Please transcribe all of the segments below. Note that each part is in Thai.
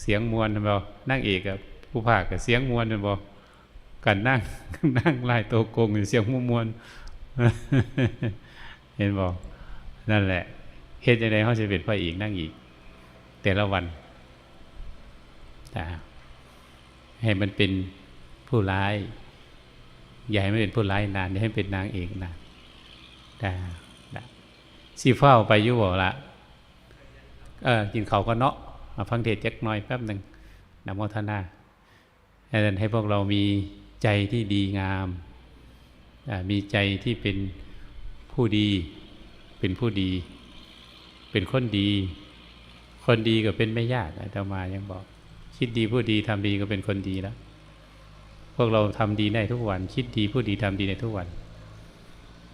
เสียงมวลบ่นั่งเอกกับผู้ภาคกับเสียงมวลบ่กันนั่งนั่งล่ตัวโกงอยู่เสียงมวลมวลเห็นบ่นั่นแหละเฮ็ดจังไดเฮาสิเป็นพระเอกนั่งอีก แต่ละวันให้มันเป็นผู้ร้าย อย่าให้มันเป็นผู้ร้ายนานอย่าให้เป็นนางเอกนานแต่สีเฝ้าไปยุบละเออกินเขาก็เนาะ มาฟังเทศจักหน่อยแป๊บหนึ่งนำโมทนาให้ให้พวกเรามีใจที่ดีงาม มีใจที่เป็นผู้ดี เป็นผู้ดี เป็นคนดี คนดีก็เป็นไม่ยากอาตมายังบอก คิดดีผู้ดีทำดีก็เป็นคนดีแล้ว พวกเราทำดีได้ทุกวัน คิดดีผู้ดีทำดีในทุกวัน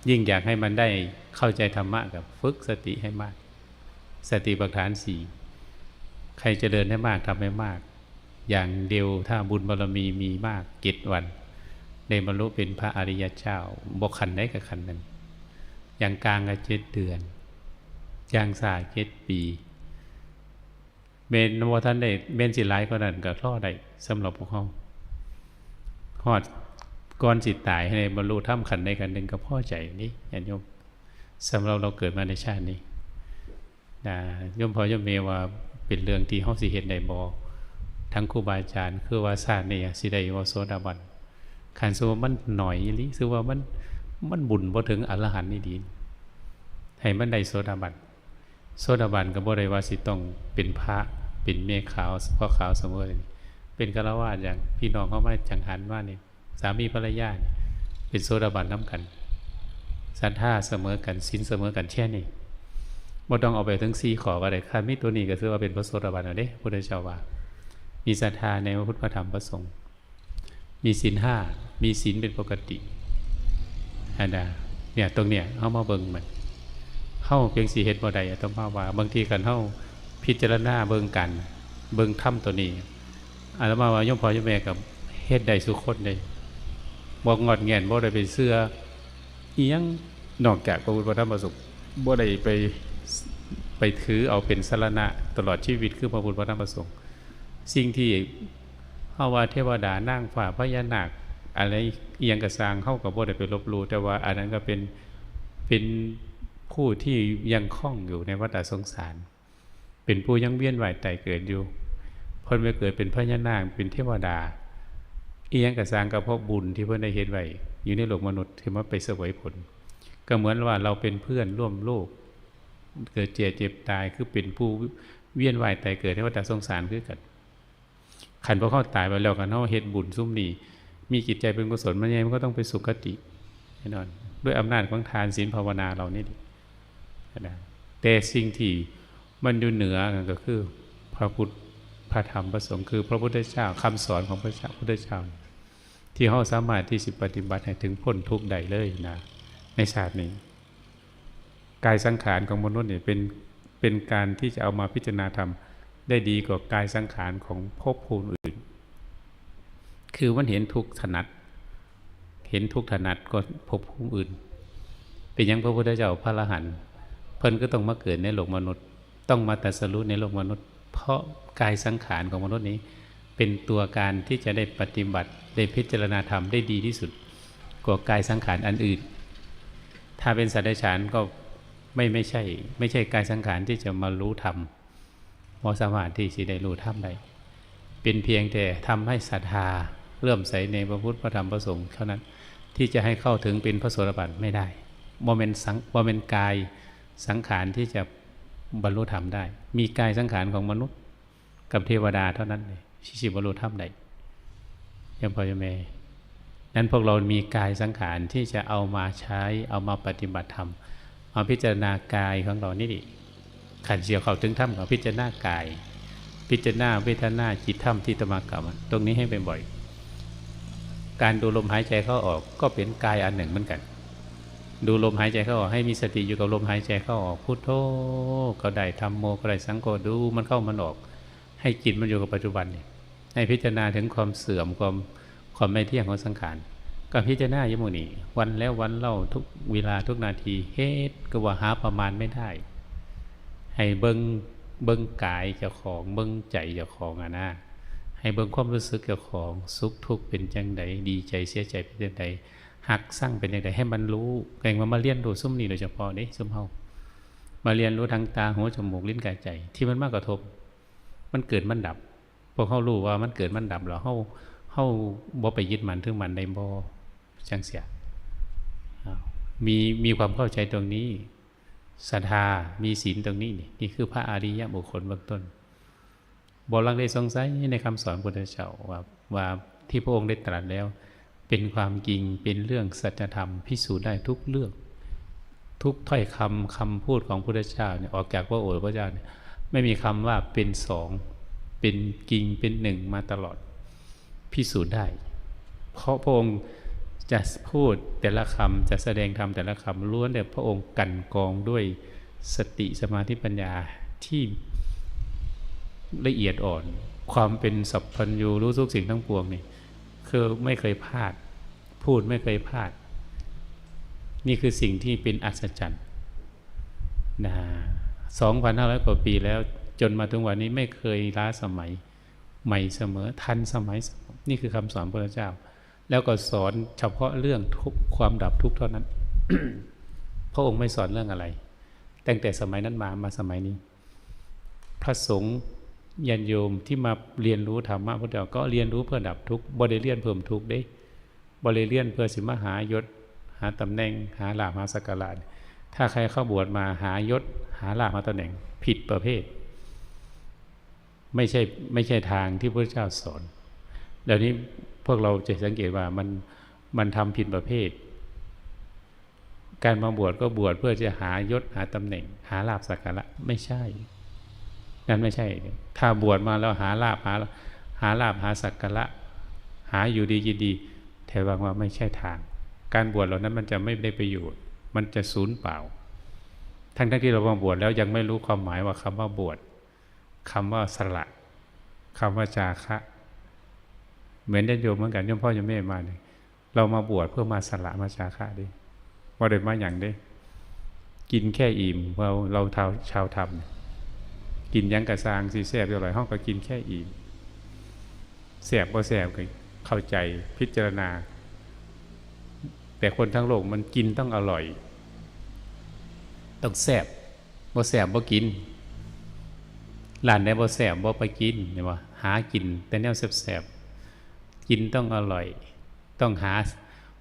ยิ่งอยากให้มันได้เข้าใจธรรมะกับฝึกสติให้มาก สติปัฏฐานสี่ ใครจะเดินให้มากทำให้มาก อย่างเดียวถ้าบุญบารรมีมีมากเกตวันในบรรลุเป็นพระอริยเจ้าบกขันได้กับขันนั้นอย่างกลางก็เจ็ดเดือน อย่างสายเจ็ดปีเมนวท่านได้เมนสิไลก็นั่นก็รอได้สำหรับพวกเขาหอดก่อนจิตตายให้บรรลุถ้ำขันในกันหนึ่งก็พ่อใจนี่อย่าโยมสำหรับเราเกิดมาในชาตินี้นะยมพอยมเมว่า เป็นเรื่องที่ห้องสิเห็นในบอทั้งครูบาอาจารย์คือว่าศาสตร์เนี่ยสิได้ว่าโซดาบันขันสว่ามันหน่อยลิคือว่ามันมันบุญพอถึงอรหันต์นี่ดีให้มันได้โซดาบันโซดาบันก็บ่ได้ว่าสิต้องเป็นพระเป็นเมฆขาวพ่อขาวเสมอเลยเป็นฆราวาสอย่างพี่น้องเขามาจังหันว่านี่สามีภรรยาเป็นโซดาบันน้ำกันสันท่าเสมอกันสินเสมอกันแช่นี่ บ่ต้องเอาไปถึงสี่ขอว่าได้ค่ามีตัวนี้ก็ถือว่าเป็นพระโสดาบันเอาเด้พุทธเจ้าว่า มีศรัทธาในพระพุทธธรรมพระสงฆ์มีศีลห้ามีศีลเป็นปกติอันนะเนี่ยตรงเนี้ยเข้ามาเบิ่งมันเข้าเพียงสีเฮ็ดบ่ได้ต้องมาว่า บางทีกันเข้าพิจารณาเบิ่งกัน เบิ่งถ้ำตัวนี้อาตมาว่าย่อมพอย่อมแม่กับเฮ็ดได้สุคนได้บอกงอดแงนบ่ได้ไปเสื้ออียังนอกจากพระพุทธพระธรรมพระสงฆ์บ่ได้ไป ไปถือเอาเป็นสารณะตลอดชีวิตคือพระพุทธพระธรรมพระสงฆ์สิ่งที่เฮาว่าเทวดานั่งฝ่าพญานาคอะไรเอียงกระสร้างเข้ากับบ่ได้ไปลบลู่แต่ว่าอันนั้นก็เป็นเป็นผู้ที่ยังคล่องอยู่ในวัฏสงสาร เป็นผู้ยังเวียนว่ายตายเกิดอยู่เพิ่นไปเกิดเป็นพญานาคเป็นเทวดา เอียงกระสร้างกับเพราะบุญที่เพิ่นได้เฮ็ดไว้อยู่ในโลกมนุษย์ที่มาไปเสวยผล ก็เหมือนว่าเราเป็นเพื่อนร่วมโลก เกิดเจ็บเจ็บตายคือเป็นผู้เวียนว่ายตายเกิดในวัฏสงสารคือกันขันพอเข้าตายไปแล้วกันเฮาเฮ็ดบุญซุ่มนี้มีจิตใจเป็นกุศลมันยังมันก็ต้องไปสุคติแน่นอน ด้วยอำนาจของทานศีลภาวนาเรานี่นะแต่สิ่งที่มันอยู่เหนือกันก็คือ พระพุทธพระธรรมพระสงฆ์คือพระพุทธเจ้าคำสอนของพระพุทธเจ้าที่เขาสามารถที่สิปฏิบัติให้ถึงพ้นทุกข์ใดเลยนะในชาตินี้ กายสังขารของมนุษย์เนี่ยเป็นเป็นการที่จะเอามาพิจารณาธรรมได้ดีกว่ากายสังขารของภพภูมิอื่น คือมันเห็นทุกถนัด เห็นทุกถนัดก็ภพภูมิอื่น เป็นยังพระพุทธเจ้าพระอรหันต์เพิ่นก็ต้องมาเกิดในโลกมนุษย์ ต้องมาตัสรู้ในโลกมนุษย์ เพราะกายสังขารของมนุษย์นี้ เป็นตัวการที่จะได้ปฏิบัติได้พิจารณาธรรมได้ดีที่สุด กว่ากายสังขารอันอื่น ถ้าเป็นสัตว์เดรัจฉานก็ ไม่ไม่ใช่ ไม่ใช่กายสังขารที่จะมารู้ธรรมมสมารถที่สิได้รู้ธรรมได้เป็นเพียงแต่ทำให้ศรัทธาเริ่มใสในพระพุทธพระธรรมพระสงฆ์เท่านั้นที่จะให้เข้าถึงเป็นพระโสดาบันไม่ได้โมเมนต์สังโมเมนต์กายสังขารที่จะบรรลุธรรมได้ มีกายสังขารของมนุษย์ กับเทวดาเท่านั้นเลยที่จะบรรลุธรรมได้ยังพอจะเมนั้นพวกเรามีกายสังขารที่จะเอามาใช้เอามาปฏิบัติธรรม เอาพิจารณากายของเรานี่ดิขันเสียวเขาถึงถ้ำของพิจารณากาย พิจารณาเวทนาจิตถ้ำที่ตมากรรมตรงนี้ให้เป็นบ่อยการดูลมหายใจเข้าออกก็เป็นกายอันหนึ่งเหมือนกัน ดูลมหายใจเข้าออกให้มีสติอยู่กับลมหายใจเข้าออกพุทโธก็ได้ทำโมก็ได้สังโฆดูมันเข้ามันออก ให้จิตมันอยู่กับปัจจุบันเนี่ยให้พิจารณาถึงความเสื่อมความความไม่เที่ยงของสังขาร ก็พิจารณายมุนีวันแล้ววันเล่าทุกเวลาทุกนาทีเฮ็ดก็ว่าหาประมาณไม่ได้ ให้เบิงเบิ้งกายเจ้าของ เบิ้งใจเจ้าของอะนะให้เบิ้งความรู้สึกเจ้าของสุขทุกข์เป็นจังไดดีใจเสียใจเป็นจังไดหักสร้างเป็นจังไดให้มันรู้แกงว่ามาเรียนรู้ซุ่มนี้โดยเฉพาะนี่ซุ่มเฮามาเรียนรู้ทางตาหูจมูกลิ้นกายใจ ที่มันมากกระทบ มันเกิดมันดับพอเขารู้ว่ามันเกิดมันดับแล้วเฮาเฮาบ่ไปยึดมันถึงมันได้บ่ จังเสียมีมีความเข้าใจตรงนี้ศรัทธามีศีลตรงนี้นี่นี่คือพระอริยบุคคลเบื้องต้นบลังได้สงสัยในคำสอนพุทธเจ้าว่าว่าที่พระองค์ได้ตรัสแล้ว เป็นความจริงเป็นเรื่องสัจธรรมพิสูจน์ได้ทุกเรื่อง ทุกถ้อยคำคำพูดของพุทธเจ้าเนี่ยออกจากพระโอษฐ์พระเจ้าเนี่ยไม่มีคำว่าเป็นสองเป็นจริงเป็นหนึ่งมาตลอดพิสูจน์ได้ เพราะพระองค์ จะพูดแต่ละคำจะแสดงธรรมแต่ละคำล้วนแต่พระองค์กันกองด้วยสติสมาธิปัญญาที่ละเอียดอ่อน ความเป็นสัพพัญญูรู้ทุกสิ่งทั้งปวงนี่คือไม่เคยพลาด พูดไม่เคยพลาด นี่คือสิ่งที่เป็นอัศจรรย์นะสองพันห้าร้อยกว่าปีแล้วจนมาถึงวันนี้ไม่เคยล้าสมัยใหม่เสมอทันสมัย นี่คือคำสอนพระเจ้า แล้วก็สอนเฉพาะเรื่องทุกความดับทุกเท่านั้น พระองค์ไม่สอนเรื่องอะไร ตั้งแต่สมัยนั้นมามาสมัยนี้ พระสงฆ์ยันโยมที่มาเรียนรู้ธรรมะพระเจ้าก็เรียนรู้เพื่อดับทุกบริเลียนเพิ่มทุกได้บริเลียนเพื่อสิมหายศ หาตำแหน่ง หาลาภหาสกการะถ้าใครเข้าบวชมาหายศ หาลาภหาตำแหน่ง ผิดประเภท ไม่ใช่ไม่ใช่ทางที่พระเจ้าสอนเดี๋ยวนี้ พวกเราจะสังเกตว่ามันมันทำผิดประเภท การมาบวชก็บวชเพื่อจะหายศหาตำแหน่ง หาลาภสักการะไม่ใช่ นั่นไม่ใช่ ถ้าบวชมาแล้วหาลาภหาหาลาภหาสักการะหาอยู่ดียินดีแทวังว่าไม่ใช่ทาง การบวชเหล่านั้นมันจะไม่ได้ประโยชน์ มันจะสูญเปล่า ทั้งทั้งที่เรามาบวชแล้วยังไม่รู้ความหมายว่าคำว่าบวชคำว่าสละคำว่าจาคะ เหมือนญาติโยมเหมือนกันยมพ่อยมแม่มาเนี่ยเรามาบวชเพื่อมาสละมาจาคะดิว่าเดินมาอย่างดิกินแค่อิ่มเราเราชาวชาวธรรมกินยังกระซางสีแสบอร่อยห้องก็กินแค่อิ่มแสบบ่แสบก็เข้าใจพิจารณา แต่คนทั้งโลกมันกินต้องอร่อย ต้องแสบบ่แสบบ่กินหลานได้บ่แสบบ่ไปกินเนี่ยว่าหากินแต่แนวแสบๆ กินต้องอร่อย ต้องหา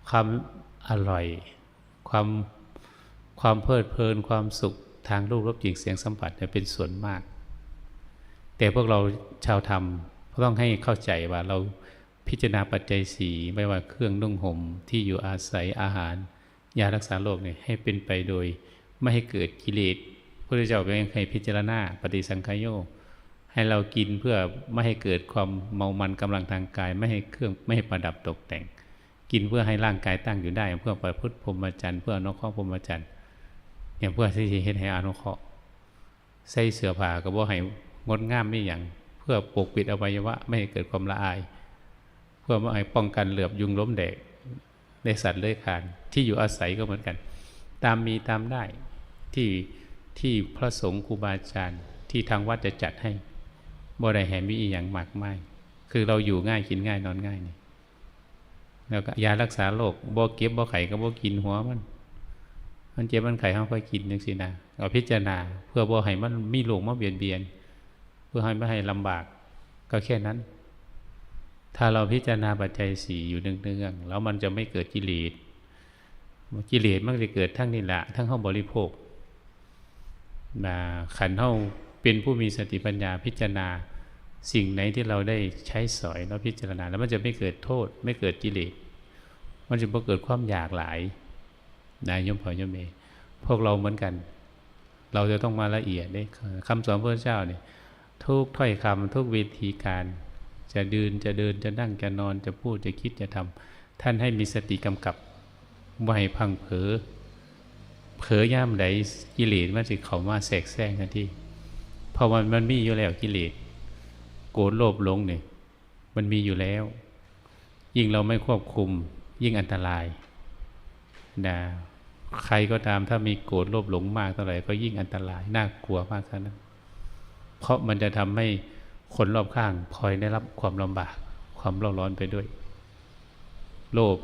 ความอร่อย ความความเพลิดเพลินความสุขทางรูปรสกลิ่นเสียงสัมผัสเนี่ยเป็นส่วนมาก แต่พวกเราชาวธรรมต้องให้เข้าใจว่าเราพิจารณาปัจจัยสีไม่ว่าเครื่องนุ่งห่มที่อยู่อาศัยอาหาร ยารักษาโรคเนี่ยให้เป็นไปโดย ไม่ให้เกิดกิเลสพระเจ้าก็ยังให้พิจารณาปฏิสังขยโย ให้เรากินเพื่อไม่ให้เกิดความเมามันกำลังทางกาย ไม่ให้เครื่องไม่ให้ประดับตกแต่ง กินเพื่อให้ร่างกายตั้งอยู่ได้ เพื่อประพฤติพรหมจรรย์เพื่อนกข้อพรหมจรรย์อย่างเพื่อที่จะเห็นให้อนุเคราะห์ใส่เสื้อผ้าก็บ่ให้งดงามไม่อย่างเพื่อปกปิดอวัยวะไม่ให้เกิดความละอาย เพื่อไม่ให้ป้องกันเหลือบยุงล้มแดกในสัตว์เลื้อยคลานที่อยู่อาศัยก็เหมือนกัน ตามมีตามได้ที่ที่พระสงฆ์ครูบาอาจารย์ที่ทางวัดจะจัดให้ บ่ได้แหมมีอีอย่างมากไมายคือเราอยู่ง่ายกินง่ายนอนง่ายนี่แล้วก็ยารักษาโรคบ่เก็บบ่ไข่ก็บ่กินหัวมัน มันเจ็บมันไข่ห้องค่อยกินนึกสินะเอาพิจารณา เพื่อบ่ให้มันมีโรคมาเบียดเบียน เพื่อให้ไม่ให้ลำบาก ก็แค่นั้น ถ้าเราพิจารณาปัจจัยสี่อยู่เนืองๆแล้วมันจะไม่เกิดกิเลสกิเลสมันจะเกิดทั้งนี่แหละทั้งห้องบริโภคนะขันเท่า เป็นผู้มีสติปัญญาพิจารณา สิ่งไหนที่เราได้ใช้สอยแล้วพิจารณา แล้วมันจะไม่เกิดโทษ ไม่เกิดกิเลสมันจะไม่เกิดความอยากหลายนายยมพอยมเมพวกเราเหมือนกัน เราจะต้องมาละเอียดได้คำสอนพระเจ้าเนี่ยทุกถ้อยคำทุกวิธีการ จะเดินจะเดินจะนั่งจะนอนจะพูดจะคิดจะทำท่านให้มีสติกำกับไม่พังเผลอเผลอย่ามใดกิเลสมันจะเข้ามาแทรกแซงทันที เพราะมันมันมีอยู่แล้วกิเลสโกรธโลภหลงเนี่ยมันมีอยู่แล้ว ยิ่งเราไม่ควบคุม ยิ่งอันตรายนะใครก็ตามถ้ามีโกรธโลภหลงมากเท่าไหร่ก็ยิ่งอันตรายน่ากลัวมากเท่านั้นเพราะมันจะทำให้คนรอบข้างพลอยได้รับความลำบาก ความเร่าร้อนไปด้วย โลภ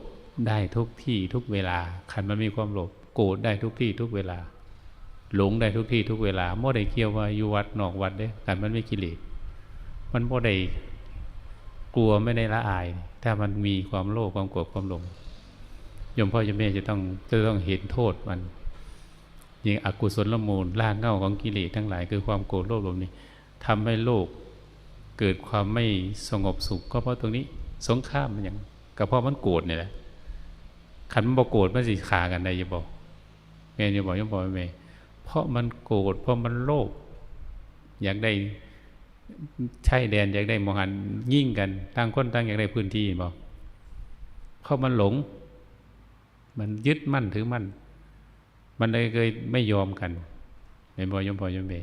ได้ทุกที่ทุกเวลา ขันมันมีความโลภโกรธได้ทุกที่ทุกเวลา หลงได้ทุกที่ทุกเวลาโม่ได้เกี่ยวว่าอยู่วัดนอกวัดเด้ขันมันไม่กิเลสมันโม่ได้กลัวไม่ได้ละอาย ถ้ามันมีความโลภความโกรธความหลงยมพ่อยมแม่จะต้องจะต้องเห็นโทษมันยิ่งอกุศลละมูลล่างเง่าของกิเลสทั้งหลายคือความโกรธโลภหลงนี่ทำให้โลกเกิดความไม่สงบสุข ก็เพราะตรงนี้สงครามมันอย่างก็เพราะมันโกรธนี่แหละขันมันบอกโกรธมันสิขากันได้อยังบอกแม่อยังบอกยังบอกแม่ เพราะมันโกรธเพราะมันโลภอยากได้ใช่แดนอยากได้มหันยิ่งกันต่างคนต่างอยากได้พื้นที่บอกเพราะมันหลง มันยึดมั่นถือมั่นมันเลยเคยไม่ยอมกันในบอยมพอยมเบ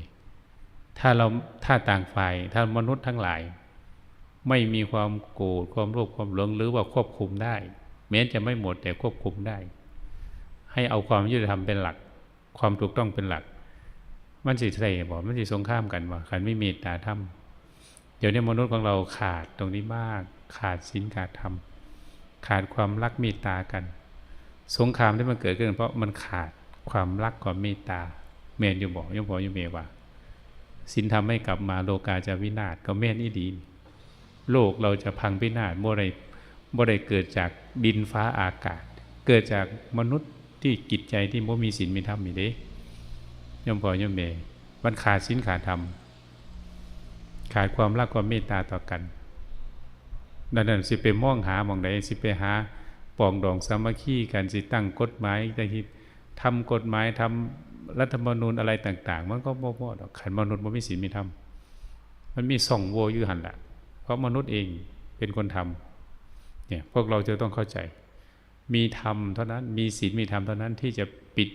ถ้าเราถ้าต่างฝ่าย ถ้ามนุษย์ทั้งหลาย ไม่มีความโกรธความโลภความหลงหรือว่าควบคุมได้ แม้จะไม่หมดแต่ควบคุมได้ ให้เอาความยุติธรรมเป็นหลัก ความถูกต้องเป็นหลัก มันสิใส่บอกมันสิสงข้ามกันว่าขันไม่มีตาธรรมเดี๋ยวนี้มนุษย์ของเราขาดตรงนี้มาก ขาดศีลขาดธรรมขาดความรักเมตตากัน สงครามที่มันเกิดขึ้น เพราะมันขาดความรักความเมตตาเมนอยู่บอกยมบอกยมเมว่าสินทำให้กลับมาโลกาจะวินาศก็แม่นอีดีโลกเราจะพังพินาศบ่ได้บ่ได้เกิดจากดินฟ้าอากาศ เกิดจากมนุษย์ ที่กิจใจที่บ่มีศีลมีธรรมนี่เด้ยมพ่อยมเมมันขาดศีลขาดธรรม ขาดความรักความเมตตาต่อกันดังนั้นสิไปมองหาหมองใดสิไปหาปองดองสามัคคีกันสิตั้งกฎหมายแต่ที่ทำกฎหมายทำรัฐธรรมนูญอะไรต่าง ๆ มันก็บ่พอดอกขันมนุษย์บ่มีศีลมีธรรมมันมีส่องโวอยู่หันละเพราะมนุษย์เองเป็นคนทำเนี่ยพวกเราจะต้องเข้าใจ มีธรรมเท่านั้น มีศีลมีธรรมเท่านั้นที่จะปิด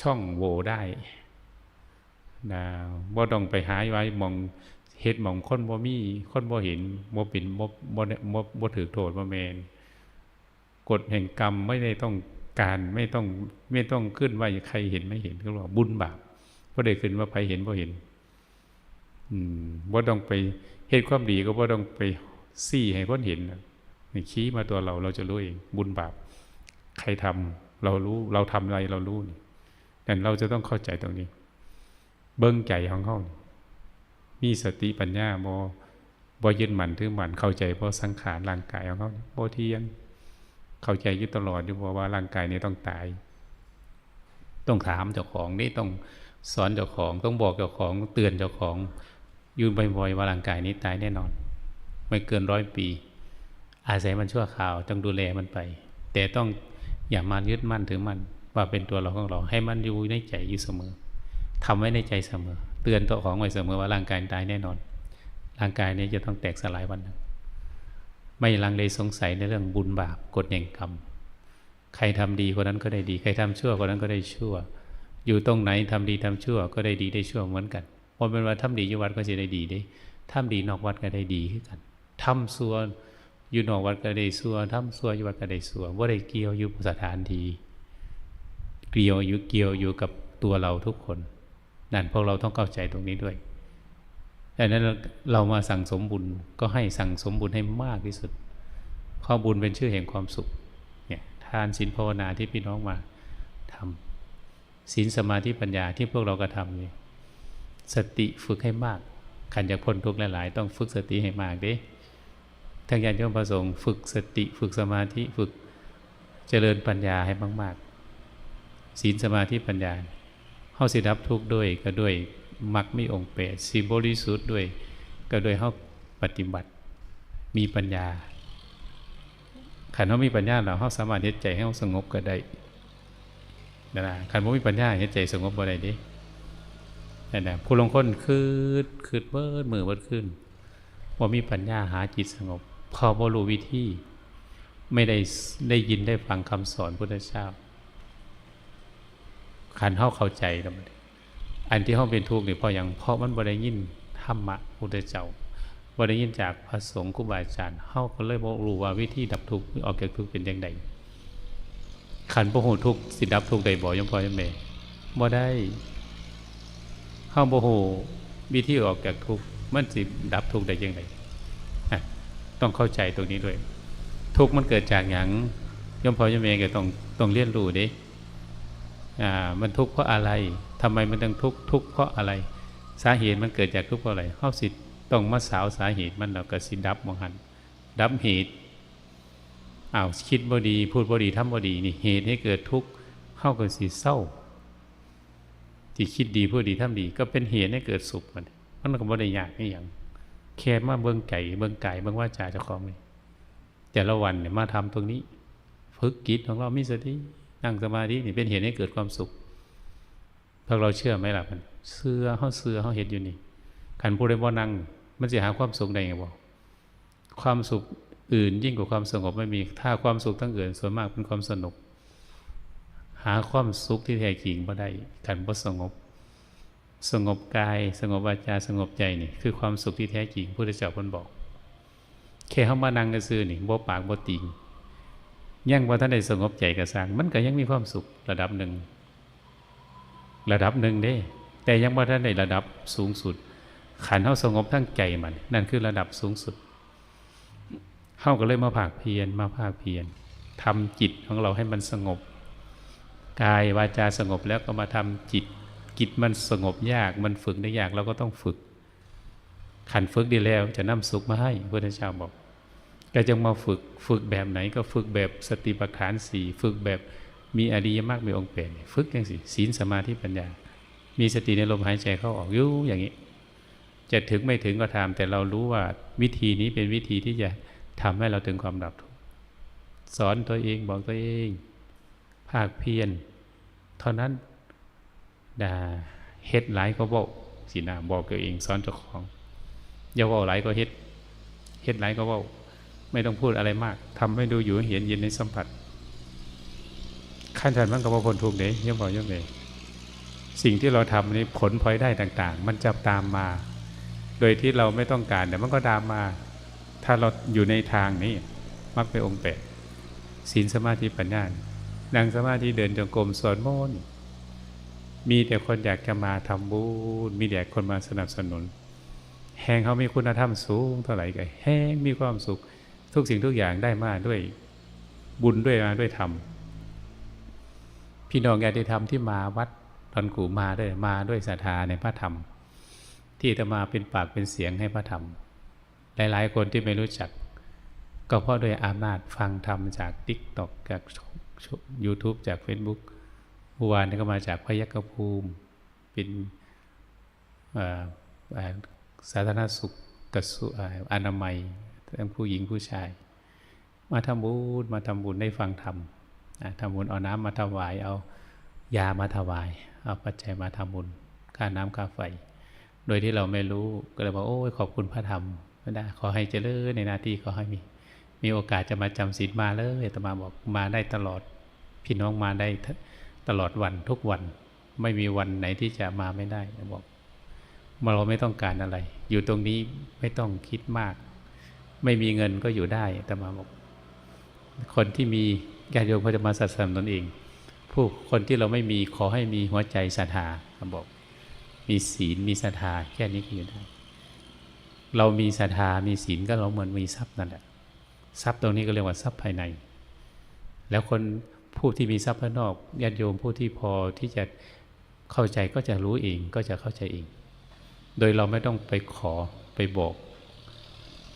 ช่องโหว่ได้นะบ่ต้องไปหาไว้มองเฮ็ดมองคนบ่มีคนบ่เห็นบ่เป็นบ่บ่บ่บ่ถือโทษบ่แมนกฎแห่งกรรมไม่ได้ต้องการไม่ต้องไม่ต้องขึ้นว่าใครเห็นไม่เห็นก็เรียกว่าบุญบาปบ่ได้ขึ้นว่าใครเห็นบ่เห็นอืมบ่ต้องไปเหตุความดีก็บ่ต้องไปซี่ให้คนเห็น ชี้มาตัวเราเราจะรู้เองบุญบาปใครทำเรารู้เราทำอะไรเรารู้นี่แต่เราจะต้องเข้าใจตรงนี้ เบิ้งใจของเขามีสติปัญญาบ่บ่ยึดมันถือมันเข้าใจเพราะสังขารร่างกายของเขาบ่เทียงเข้าใจอยู่ตลอดอยู่เพราะว่าร่างกายนี้ต้องตาย ต้องถามเจ้าของนี่ต้องสอนเจ้าของต้องบอกเจ้าของเตือนเจ้าของยืนบ่อยๆว่าร่างกายนี้ตายแน่นอน ไม่เกินร้อยปี อาศัยมันชั่วคราวต้องดูแลมันไป แต่ต้องอย่ามายึดมั่นถือมั่นว่าเป็นตัวเราของเรา ให้มันอยู่ในใจอยู่เสมอทำไว้ในใจเสมอ เตือนตัวของไว้เสมอว่าร่างกายตายแน่นอน ร่างกายนี้จะต้องแตกสลายวันหนึ่งไม่ลังเลสงสัยในเรื่องบุญบาปกฎแห่งกรรมใครทำดีคนนั้นก็ได้ดี ใครทำชั่วคนนั้นก็ได้ชั่ว อยู่ตรงไหนทำดีทำชั่วก็ได้ดีได้ชั่วเหมือนกันพอเป็นว่าทำดีอยู่วัดก็จะได้ดีได้ทำดีนอกวัดก็ได้ดีขึ้นกันทำซัวน อยู่นอกวัดก็ได้ซัวทำซัวอยู่วัดก็ได้ซัวว่าได้เกี่ยวอยู่สถานทีเกี่ยวอยู่เกี่ยวอยู่กับตัวเราทุกคนนั่นพวกเราต้องเข้าใจตรงนี้ด้วยดังนั้นเรามาสั่งสมบุญก็ให้สั่งสมบุญให้มากที่สุดข้อบุญเป็นชื่อแห่งความสุขเนี่ยทานศีลภาวนาที่พี่น้องมาทำศีลสมาธิปัญญาที่พวกเราก็ทำเนี่ยสติฝึกให้มากขันจากพ้นทุกข์หลาย ๆ ต้องฝึกสติให้มากด้ ทั้งญาติโยมประสงค์ฝึกสติฝึกสมาธิฝึกเจริญปัญญาให้มากๆศีลสมาธิปัญญาเฮาสิดับทุกข์ด้วยก็ด้วยมักมีองค์แปดสีบริสุทธิ์ด้วย ก็โดยเขาปฏิบัติมีปัญญาขันเขามีปัญญาเราเขาสามารถเฮ็ดใจให้เขาสงบก็ได้นะขันเขามีปัญญาเฮ็ดใจสงบบ่ได้ดินั่นแหละผู้ลงคนคืดคืดเบิดมือเบิดขึ้นว่ามีปัญญาหาจิตสงบ พอบ่รู้วิธีไม่ได้ได้ยินได้ฟังคำสอนพุทธเจ้าขันเขาเข้าใจแล้วมันอันที่เขาเป็นทุกข์นี่เพราะอย่างเพราะมันบริยินธรรมะพุทธเจ้าบริยินจากพระสงฆ์ครูบาอาจารย์เขาก็เลยบอกรู้ว่าวิธีดับทุกข์ออกจากทุกข์เป็นอย่างไรขันโมโหทุกข์สิดับทุกข์ได้บ่ยมพอยมเมบ่ได้เข้าโมโหวิธีออกจากทุกข์มันสิดับทุกข์ได้ยังไง ต้องเข้าใจตรงนี้ด้วย ทุกมันเกิดจากอย่างย่อมพอย่อมเองก็ต้องต้องเรียนรู้ด้อ่ามันทุกข์เพราะอะไรทำไมมันต้องทุกข์ทุกข์เพราะอะไร สาเหตุมันเกิดจากทุกข์เพราะอะไรเฮาสิต้องมาสาวสาเหตุมันแล้วก็สิดับมองหันดับเหตุอ้าวคิดบ่ดี พูดบ่ดีทำบ่ดีนี่เหตุให้เกิดทุกข์เฮาก็สิเศร้าที่คิดดีพูดดีทำดี ก็เป็นเหตุให้เกิดสุขมันมันก็บ่ได้ยากนี่อย่าง แค่มาเบิ่งไก่เบิ่งไก่เบิ่งว่าจ่าจ้าของนี่แต่ละวันเนี่ยมาทำตรงนี้ฝึกจิตของเรามีสตินั่งสมาธินี่เป็นเหตุให้เกิดความสุขพวกเราเชื่อไหมล่ะมันเสื้อเฮาเสื้อเฮาเห็นอยู่นี่ขันผู้ใดบ่นั่ง มันจะหาความสุขได้ไงบ่ความสุขอื่นยิ่งกว่าความสงบไม่มีถ้าความสุขทั้งอื่นส่วนมากเป็นความสนุก หาความสุขที่แท้จริงบ่ได้ขันบ่สงบ สงบกาย สงบวาจาสงบใจนี่คือความสุขที่แท้จริงพุทธเจ้าพนบอกแค่เฮามานั่งซื่อนี่บ่ปากบ่ติงยังว่าท่านได้สงบใจกระสางมันก็ยังมีความสุขระดับหนึ่ง ระดับหนึ่งเด้ แต่ยังว่าท่านได้ระดับสูงสุด ขันเฮาสงบทั้งใจมัน นั่นคือระดับสูงสุดเฮาก็เลยมาภาคเพียรมาภาคเพียรทำจิตของเราให้มันสงบกายวาจาสงบแล้วก็มาทำจิต จิตมันสงบยากมันฝึกได้ยากเราก็ต้องฝึก ขันฝึกดีแล้วจะนำสุขมาให้พระพุทธเจ้าบอกก็จะมาฝึกฝึกแบบไหนก็ฝึกแบบสติปัฏฐานสี่ฝึกแบบมีอริยมรรคมีองค์แปดฝึกอย่างสิศีลสมาธิปัญญา มีสติในลมหายใจเข้าออกอยู่อย่างนี้ จะถึงไม่ถึงก็ตาม แต่เรารู้ว่าวิธีนี้เป็นวิธีที่จะทำให้เราถึงความดับทุกข์สอนตัวเองบอกตัวเอง ภาคเพียรเท่านั้น ด่าเฮ็ดหลายก็บอกสีหน้าบอกตัวเองสอนเจ้าของอย่าว่าหลายก็เฮ็ดเฮ็ดหลายก็เว่าไม่ต้องพูดอะไรมากทำให้ดูอยู่เห็นเย็นในสัมผัสขั้นทันมันกับผลทุกเด้ย่อมบอกย่อมเลยสิ่งที่เราทำนี้ผลพลอยได้ต่าง ๆ มันจะตามมา โดยที่เราไม่ต้องการแต่มันก็ตามมา ถ้าเราอยู่ในทางนี้มักเป็นองค์แปดศีลสมาธิปัญญานั่งสมาธิเดินจงกรมสวดมนต์ มีแต่คนอยากจะมาทำบุญ มีแต่คนมาสนับสนุน แห่งเขามีคุณธรรมสูงเท่าไหร่ก็แห่งมีความสุข ทุกสิ่งทุกอย่างได้มาด้วยบุญด้วยมาด้วยธรรม พี่น้องญาติธรรมที่มาวัดตอนกูมาด้วยมาด้วยศรัทธาในพระธรรม ที่จะมาเป็นปากเป็นเสียงให้พระธรรม หลายๆ คนที่ไม่รู้จัก ก็เพราะด้วยอำนาจฟังธรรมจากทิกตอกจาก YouTube จาก Facebook เมื่อวานนี้ก็มาจากพยัคฆภูมิเป็นสาธารณสุขกระทรวงอนามัยทั้งผู้หญิงผู้ชาย มาทำบุญมาทำบุญได้ฟังธรรมทำบุญเอาน้ำมาถวายเอายามาถวาย เอาปัจจัยมาทำบุญค่าน้ำค่าไฟ โดยที่เราไม่รู้ก็เลยบอกโอ้ยขอบคุณพระธรรมไม่ได้ขอให้เจริญในหน้าที่ขอให้มี มีโอกาสจะมาจำศีลมาเลยแต่มาบอกมาได้ตลอดพี่น้องมาได้ ตลอดวันทุกวันไม่มีวันไหนที่จะมาไม่ได้บอกเราไม่ต้องการอะไร อยู่ตรงนี้ไม่ต้องคิดมาก ไม่มีเงินก็อยู่ได้แต่มาบอกคนที่มีญาติโยมเขาจะมาสนับสนุนตนเอง ผู้คนที่เราไม่มีขอให้มีหัวใจศรัทธาเขาบอก มีศีลมีศรัทธาแค่นี้ก็อยู่ได้ เรามีศรัทธามีศีลก็เราเหมือนมีทรัพย์นั่นแหละทรัพย์ตรงนี้ก็เรียกว่าทรัพย์ภายใน แล้วคน ผู้ที่มีทรัพย์ภายนอกญาติโยมผู้ที่พอที่จะเข้าใจก็จะรู้เองก็จะเข้าใจเอง โดยเราไม่ต้องไปขอไปบอก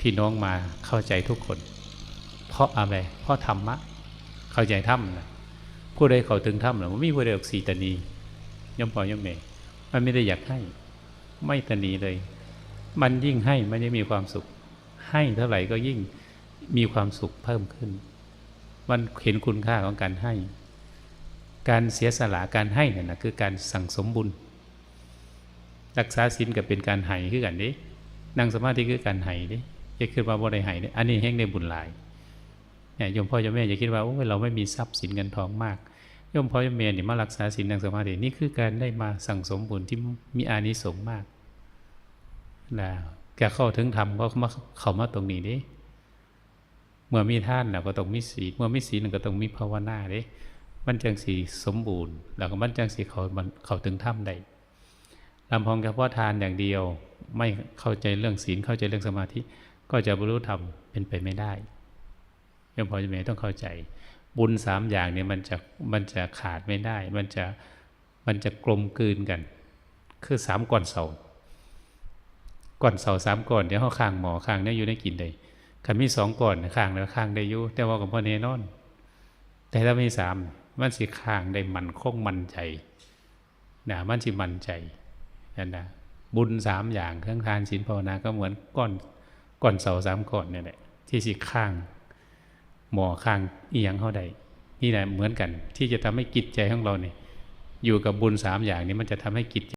พี่น้องมาเข้าใจทุกคน เพราะอะไร เพราะธรรมะ เข้าใจธรรมนะผู้ใดเขาถึงธรรมหรือมันไม่ผู้ใดออกสีตนีย่อมพอย่อมเมยมันไม่ได้อยากให้ ไม่ตนีเลย มันยิ่งให้มันจะมีความสุข ให้เท่าไหร่ก็ยิ่งมีความสุขเพิ่มขึ้น มันเห็นคุณค่าของการให้ การเสียสละการให้นี่นะคือการสั่งสมบุญ รักษาศีลกับเป็นการให้คือกันนี้นั่งสมาธิคือการให้นี้จะคิดว่าบ่ได้ให้เนี่ยอันนี้แห้งในบุญหลายเนี่ยโยมพ่อโยมแม่อย่าคิดว่าโอ้ยเราไม่มีทรัพย์สินเงินทองมากโยมพ่อโยมแม่เนี่ยมารักษาศีลนั่งสมาธินี่คือการได้มาสั่งสมบุญที่มีอานิสงส์มากนะแกเข้าถึงธรรมก็มาเข้ามาตรงนี้ดิ เมื่อมีท่านเราก็ต้องมีศีลเมื่อมีศีลก็ต้องมีภาวนาเดิมันจังสีสมบูรณ์ แล้วก็มันจังสีเขาเขาถึงธรรมได้ลำพองเฉพาะทานอย่างเดียว ไม่เข้าใจเรื่องศีลเข้าใจเรื่องสมาธิ ก็จะบรรลุธรรมเป็นไปไม่ได้ยังพอจะไม่ต้องเข้าใจ บุญสามอย่างเนี่ยมันจะมันจะขาดไม่ได้ มันจะมันจะกลมกลืนกัน คือสามก่อนเสาก่อนเสาสามก่อนเดี๋ยวเขาข้างหมอข้างเนี่ยอยู่ได้กินได้ คันมีสองก่อนข้างแล้วข้างได้ยู่แต่ว่ากับพ่อเนนอน แต่ถ้ามีสามมันสิข้างได้มันคงมันใจนะมันสิมันใจนั่นนะบุญสามอย่างเครื่องทานศีลภาวนาก็เหมือนก้อนก้อนเสาสามก้อนนี่แหละที่สิข้าง หมอข้างเอียงเข้าใดนี่แหละเหมือนกัน ที่จะทำให้จิตใจของเราเนี่ยอยู่กับบุญสามอย่างนี้มันจะทำให้จิต